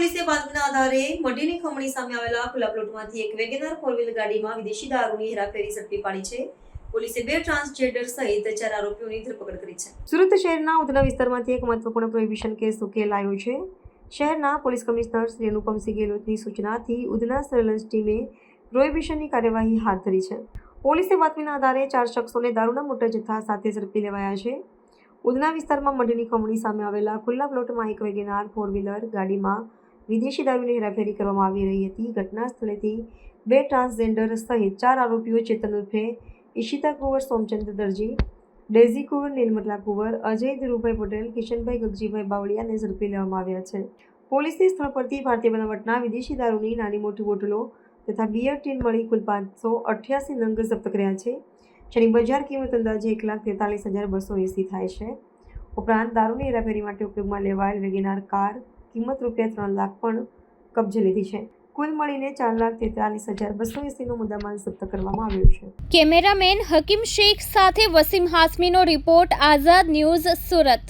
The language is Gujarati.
પોલીસે બાતમીના આધારે મઢીની ખમણી સામે આવેલા ખુલ્લા પ્લોટમાંથી એક વેગેનાર ફોર ગાડીમાં વિદેશી દારૂની હેરાફેરી ઝડપી પાડી છે. પોલીસે બે ટ્રાન્સજેન્ડર સહિત ચાર આરોપીઓની ધરપકડ કરી છે. સુરત શહેરના ઉધના વિસ્તારમાંથી એક મહત્વપૂર્ણ પ્રોહિબિશન કેસ ઉકેલાયો છે. શહેરના પોલીસ કમિશનર શ્રી અનુપમસિંહ ગેહલોતની સૂચનાથી ઉધના સર્વેલન્સ ટીમે પ્રોહિબિશનની કાર્યવાહી હાથ ધરી છે. પોલીસે બાતમીના આધારે ચાર શખ્સોને દારૂના મોટા જથ્થા સાથે ઝડપી લેવાયા છે. ઉધના વિસ્તારમાં મઢીની ખમણી સામે આવેલા ખુલ્લા પ્લોટમાં એક વેગેનાર ફોર વ્હીલર ગાડીમાં વિદેશી દારૂની હેરાફેરી કરવામાં આવી રહી હતી. ઘટના સ્થળેથી બે ટ્રાન્સજેન્ડર સહિત ચાર આરોપીઓ ચેતન ઉર્ફે ઈશિતા કુંવર સોમચંદ્ર દરજી, ડેઝી કુંવર, નીલમતલા કુંવર, અજય ધીરુભાઈ પટેલ, કિશનભાઈ ગગજીભાઈ બાવળિયાને ઝડપી લેવામાં આવ્યા છે. પોલીસની સ્થળ પરથી ભારતીય બનાવટના વિદેશી દારૂની નાની મોટી બોટલો તથા બિયર ટીન મળી કુલ પાંચસો અઠ્યાસી નંગ જપ્ત કર્યા છે, જેની બજાર કિંમત અંદાજે એક લાખ તેતાલીસ હજાર બસો એંસી થાય છે. ઉપરાંત દારૂની હેરાફેરી માટે ઉપયોગમાં લેવાયેલ વેગેનાર કાર કિંમત રૂપિયા ત્રણ લાખ પણ કબજે લીધી છે. કુલ મળીને ચાર લાખ તેતાલીસ હજાર બસો એસીનો મુદ્દામાલ જપ્ત કરવામાં આવ્યો છે. કેમેરામેન હકીમ શેખ સાથે વસીમ હાસમીનો રિપોર્ટ આઝાદ ન્યૂઝ સુરત.